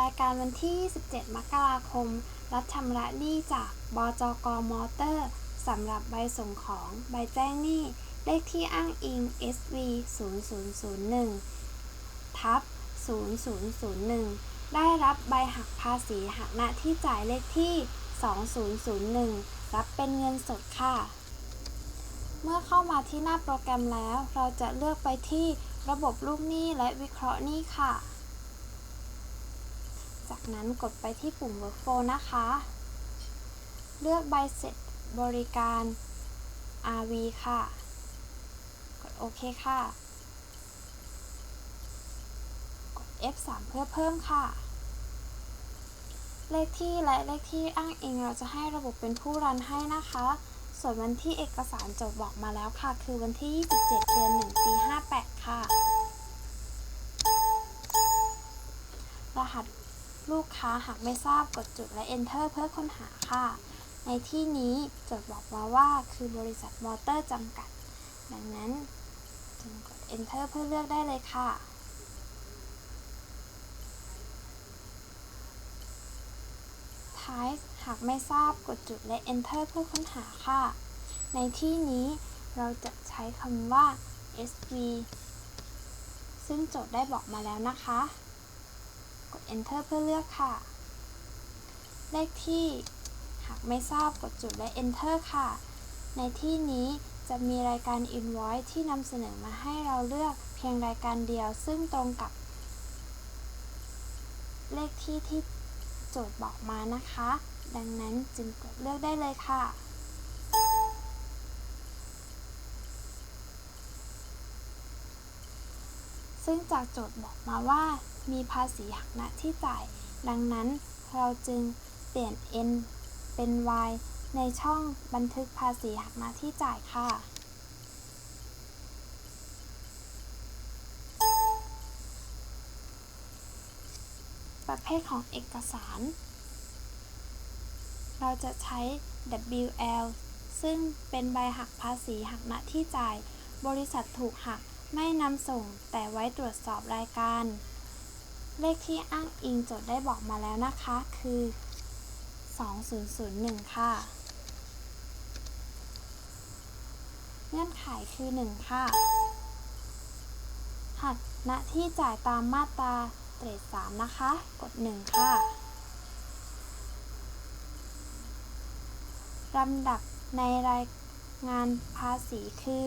รายการวันที่ 17 มกราคม รับชำระหนี้จากบจกมอเตอร์สำหรับใบส่งของใบแจ้งหนี้เลขที่อ้างอิง SV 0001ทับ0001 ได้รับใบหักภาษีหักหน้าที่จ่ายเลขที่ 2001 รับเป็นเงินสดค่ะ เมื่อเข้ามาที่หน้าโปรแกรมแล้ว เราจะเลือกไปที่ระบบลูกหนี้และวิเคราะห์หนี้ค่ะ จากนั้นกดไปที่ปุ่ม Workflow นะคะ เลือกใบเสร็จบริการ RV ค่ะ กดโอเคค่ะ กด F3 เพื่อเพิ่มค่ะ เลขที่และเลขที่อ้างอิงเราจะให้ระบบเป็นผู้รันให้นะคะ ส่วนวันที่เอกสารจดบอกมาแล้วค่ะ คือวันที่ 27 เดือน1ปี58 ค่ะ รหัส ลูกค้าหากไม่ทราบกดจุดและ Enter เพื่อค้นหาค่ะ ในที่นี้จดบอกมาว่าคือบริษัทมอเตอร์จำกัด ดังนั้นจึงกด Enter เพื่อเลือกได้เลยค่ะท้ายหากไม่ทราบกดจุดและ Enter เพื่อค้นหาค่ะ ในที่นี้เราจะใช้คำว่า SV ซึ่งโจทย์ได้บอกมาแล้วนะคะ กด Enter เพื่อเลือกค่ะ เลขที่หากไม่ทราบกดจุดและ Enter ค่ะ ในที่นี้จะมีรายการ Invoice ที่นำเสนอมาให้เราเลือกเพียงรายการเดียว ซึ่งตรงกับ เลขที่ที่โจทย์บอกมานะคะ ดังนั้นจึงกดเลือกได้เลยค่ะ ซึ่งจากโจทย์บอกมาว่า มีภาษีหักหน้าที่จ่าย ดังนั้นเราจึงเปลี่ยน n เป็น y ในช่องบันทึกภาษีหักหน้าที่จ่ายค่ะ ประเภทของเอกสาร เราจะใช้ WL ซึ่งเป็นใบหักภาษีหักหน้าที่จ่าย บริษัทถูกหัก ไม่นำส่งแต่ไว้ตรวจสอบรายการ เลขที่อ้างอิงโจทย์ได้บอกมาแล้วนะคะคือ 2001 ค่ะ เงื่อนไขคือ 1 ค่ะ หักหน้าที่จ่ายตามมาตราเตรด3นะคะ กด 1 ค่ะลำดับในรายงานภาษีคือ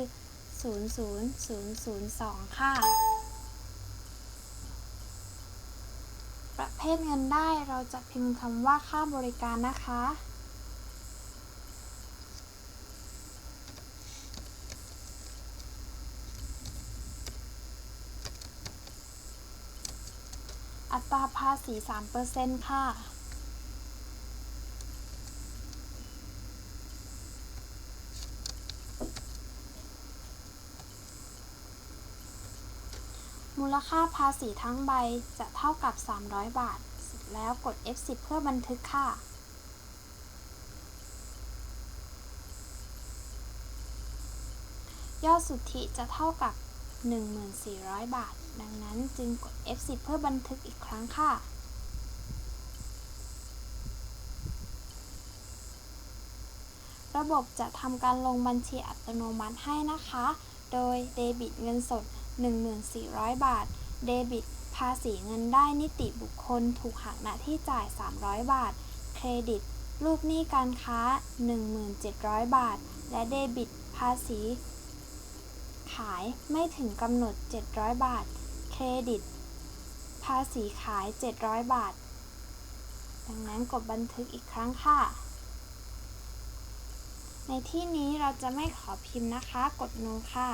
00002 ค่ะ ประเภทเงินได้เราจะพิมพ์คำว่าค่าบริการนะคะ อัตราภาษี 3%ค่ะ มูลค่าภาษีทั้งใบจะเท่ากับ 300 บาท เสร็จแล้วกด F10 เพื่อบันทึกค่ะยอดสุทธิจะเท่ากับ 1400 บาท ดังนั้นจึงกด F10 เพื่อบันทึกอีกครั้งค่ะ ระบบจะทำการลงบัญชีอัตโนมัติให้นะคะ โดยเดบิตเงินสด 1400 บาท เดบิต ภาษีเงินได้นิติบุคคลถูกหักหน้าที่จ่าย 300 บาท เครดิต ลูกหนี้การค้า 1700 บาท และเดบิต ภาษี ขายไม่ถึงกำหนด 700 บาท เครดิต ภาษีขาย 700 บาท ดังนั้นกดบันทึกอีกครั้งค่ะในที่นี้เราจะไม่ขอพิมพ์นะคะ กด no ค่ะ